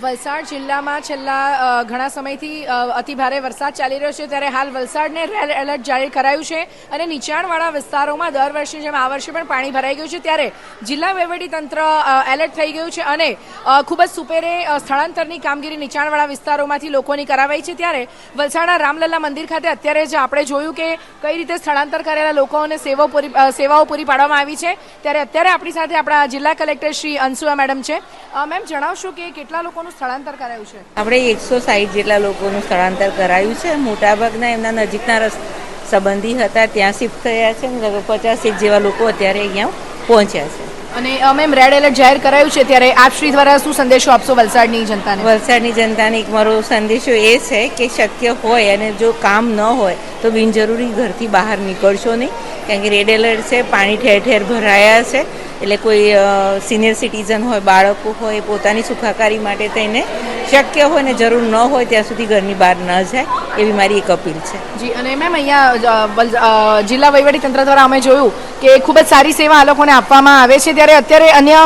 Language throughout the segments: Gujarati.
વલસાડ જિલ્લામાં છેલ્લા ઘણા સમયથી અતિભારે વરસાદ ચાલી રહ્યો છે ત્યારે હાલ વલસાડને રેડ એલર્ટ જાહેર કરાયું છે અને નીચાણવાળા વિસ્તારોમાં દર વર્ષની જેમ આ વર્ષે પણ પાણી ભરાઈ ગયું છે. ત્યારે જિલ્લા તંત્ર એલર્ટ થઈ ગયું છે અને ખૂબ જ સુપેરે સ્થળાંતરની કામગીરી નીચાણવાળા વિસ્તારોમાંથી લોકોની કરાવાઈ છે. ત્યારે વલસાડના રામલલ્લા મંદિર ખાતે અત્યારે જ આપણે જોયું કે કઈ રીતે સ્થળાંતર કરેલા લોકોને સેવાઓ પૂરી સેવાઓ પૂરી પાડવામાં આવી છે. ત્યારે અત્યારે આપણી સાથે આપણા જિલ્લા કલેક્ટર શ્રી અંશુઆ મેડમ છે. મેમ, જણાવશો કે કેટલા લોકોનું સ્થળાંતર કરાયું છે? આપણે એકસો સાહીઠ જેટલા લોકોનું સ્થળાંતર કરાયું છે. મોટાભાગના એમના નજીકના રસ સંબંધી હતા ત્યાં શિફ્ટ થયા છે ને પચાસેક જેવા લોકો અત્યારે અહીંયા પહોંચ્યા છે. અને અમે મેમ રેડ એલર્ટ જાહેર કરાયું છે ત્યારે આપ શ્રી દ્વારા શું સંદેશો આપશો વલસાડની જનતાને? વલસાડની જનતાને એક મારો સંદેશો એ છે કે શક્ય હોય અને જો કામ ન હોય તો બિનજરૂરી ઘરથી બહાર નીકળશો નહીં. કારણ કે રેડ એલર્ટ છે પાણી ઠેર ઠેર ભરાયા છે. એટલે કોઈ સિનિયર સિટીઝન હોય, બાળકો હોય પોતાની સુખાકારી માટે તેને શક્ય હોય ને જરૂર ન હોય ત્યાં સુધી ઘરની બહાર ન જાય, એવી મારી એક અપીલ છે. જી, અને મેમ અહીંયા જિલ્લા તંત્ર દ્વારા અમે જોયું કે ખૂબ જ સારી સેવા આ લોકોને આપવામાં આવે છે. ત્યારે અત્યારે અન્ય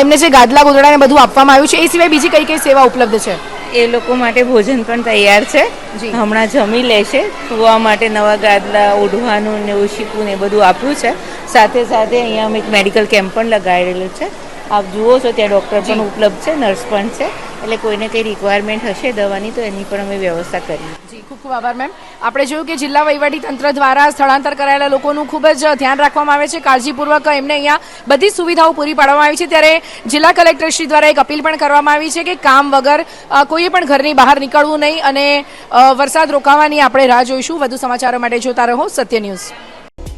એમને જે ગાદલા ગોદડાને બધું આપવામાં આવ્યું છે, એ સિવાય બીજી કઈ કઈ સેવા ઉપલબ્ધ છે? એ લોકો માટે ભોજન પણ તૈયાર છે. હમણાં જમી લેશે સુવા માટે નવા ગાદલા ઓઢવાનું ને ઓશીકું ને એ બધું આપ્યું છે. સાથે સાથે અહીંયા અમે એક મેડિકલ કેમ્પ પણ લગાડેલું છે. આપ જુઓ છો ત્યાં ડૉક્ટર પણ ઉપલબ્ધ છે નર્સ પણ છે એટલે કોઈને કંઈ રિક્વાયરમેન્ટ હશે દવાની તો એની પણ અમે વ્યવસ્થા કરી જી ખૂબ ખૂબ આભાર મેમ. આપણે જોયું કે જિલ્લા વહીવટી તંત્ર દ્વારા સ્થળાંતર કરાયેલા લોકોનું ખૂબ જ ધ્યાન રાખવામાં આવે છે કાળજીપૂર્વક એમને અહીંયા બધી સુવિધાઓ પૂરી પાડવામાં આવી છે. ત્યારે જિલ્લા કલેક્ટરશ્રી દ્વારા એક અપીલ પણ કરવામાં આવી છે કે કામ વગર કોઈએ પણ ઘરની બહાર નીકળવું નહીં અને વરસાદ રોકાવાની આપણે રાહ જોઈશું. વધુ સમાચારો માટે જોતા રહો સત્ય ન્યૂઝ.